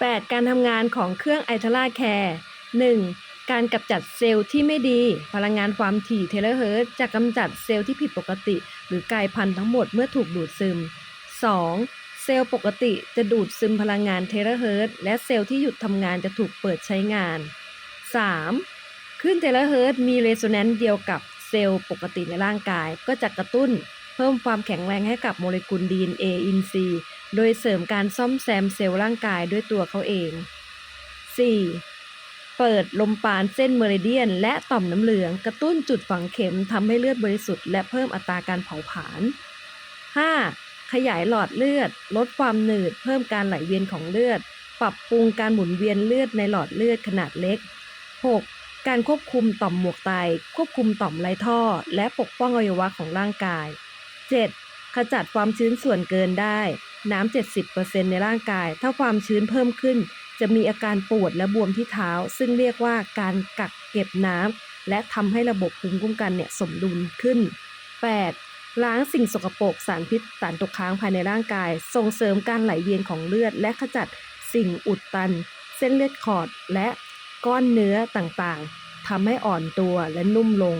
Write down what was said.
8. การทำงานของเครื่องไอทาราแคร์ 1. การกำจัดเซลล์ที่ไม่ดี พลังงานความถี่เทเลเฮิรตซ์จะกำจัดเซลล์ที่ผิดปกติ หรือกลายพันธุ์ทั้งหมดเมื่อถูกดูดซึม 2. เซลล์ปกติจะดูดซึมพลังงานเทเลเฮิรตซ์และเซลล์ที่หยุดทำงานจะถูกเปิดใช้งาน 3. คลื่นเทเลเฮิรตซ์มีเรโซแนนซ์เดียวกับเซลล์ปกติในร่างกายก็จะกระตุ้น พิ่มความแข็งแรงให้กับโมเลกุล DNA อินทรีย์ โดยเสริมการซ่อมแซมเซลล์ร่างกายด้วยตัวเขาเอง 4. เปิดลมปานเส้นเมริเดียน และต่อมน้ำเหลือง กระตุ้นจุดฝังเข็มทำให้เลือดบริสุทธิ์และเพิ่มอัตราการเผาผลาญ 5. ขยายหลอดเลือด ลดความหนืด เพิ่มการไหลเวียนของเลือด ปรับปรุงการหมุนเวียนเลือดในหลอดเลือดขนาดเล็ก 6. การควบคุมต่อมหมวกไต ควบคุมต่อมไรท่อ และปกป้องอวัยวะของร่างกาย 7. ขจัดความชื้นส่วนเกินได้ น้ำ70%ในร่างกาย ถ้าความชื้นเพิ่มขึ้น จะมีอาการปวดและบวมที่เท้า ซึ่งเรียกว่าการกักเก็บน้ำและทำให้ระบบภูมิคุ้มกันเนี่ยสมดุลขึ้น 8. ล้างสิ่งสกปรกสารพิษสารตกค้างภายในร่างกาย ส่งเสริมการไหลเวียนของเลือด และขจัดสิ่งอุดตัน เส้นเลือดขอดและก้อนเนื้อต่างๆทำให้อ่อนตัวและนุ่มลง